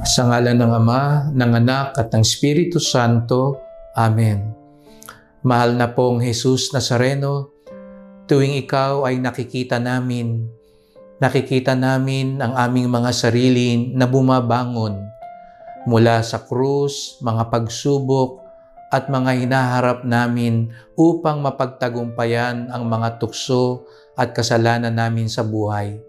Sa ngalan ng Ama, ng Anak at ng Espiritu Santo. Amen. Mahal na pong Jesus Nazareno, tuwing ikaw ay nakikita namin, nakikita namin ang aming mga sarili na bumabangon mula sa krus, mga pagsubok, at mga hinaharap namin upang mapagtagumpayan ang mga tukso at kasalanan namin sa buhay.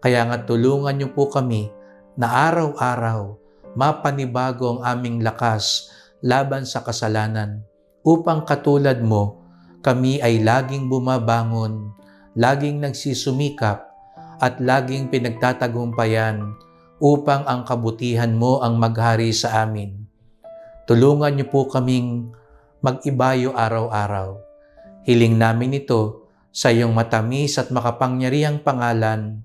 Kaya nga tulungan niyo po kami na araw-araw mapanibago ang aming lakas laban sa kasalanan upang katulad mo kami ay laging bumabangon, laging nagsusumikap at laging pinagtatagumpayan upang ang kabutihan mo ang maghari sa amin. Tulungan niyo po kaming mag-ibayo araw-araw. Hiling namin ito sa iyong matamis at makapangyarihang pangalan,